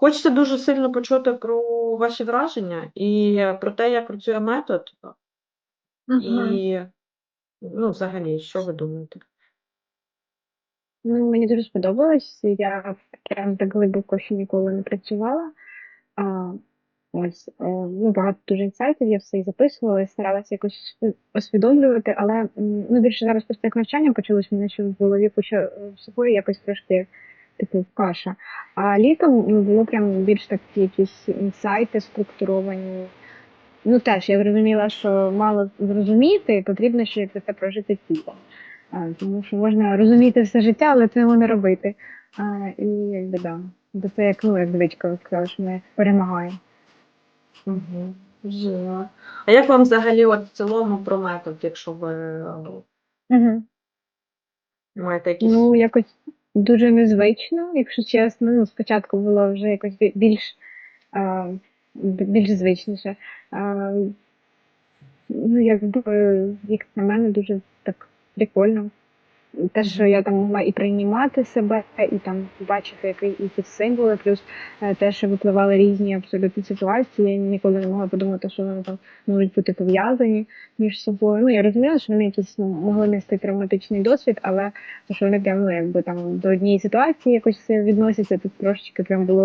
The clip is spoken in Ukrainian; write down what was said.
Хочеться дуже сильно почути про ваші враження і про те, як працює метод, Мгм. і, ну, взагалі, що ви думаєте? Ну, мені дуже сподобалось. Я прям так глибоко ще ніколи не працювала. А, ось, е, ну, багато дуже інсайтів, я все і записувала, і старалася якось е, усвідомлювати, але м, ну, більше зараз просто як навчання почалось, мене ще в голові почало всього якось трошки типу каша. А літом ну, було прям більш такі якісь інсайти структуровані. Ну теж я зрозуміла, що мало зрозуміти, потрібно ще це все прожити тілом. Тому що можна розуміти все життя, але цього не робити. А, і якби да. Бо це як ну як звичка, ви сказали, що ми перемагаємо. Угу. А як вам взагалі от в цілому про метод, якщо ви Угу. маєте якісь. Ну, якось дуже незвично, якщо чесно. Ну, спочатку було вже якось більш, більш звичніше. Ну, якби, як на мене, дуже так прикольно. Те, що я там могла і приймати себе, і там бачити які- якісь символи, плюс е, те, що випливали різні абсолютно ситуації, я ніколи не могла подумати, що вони там можуть бути пов'язані між собою. Ну, я розуміла, що вони якісь ну, могли нести травматичний досвід, але що вони прям ну, якби там до однієї ситуації якось відносяться, тут трошечки прям було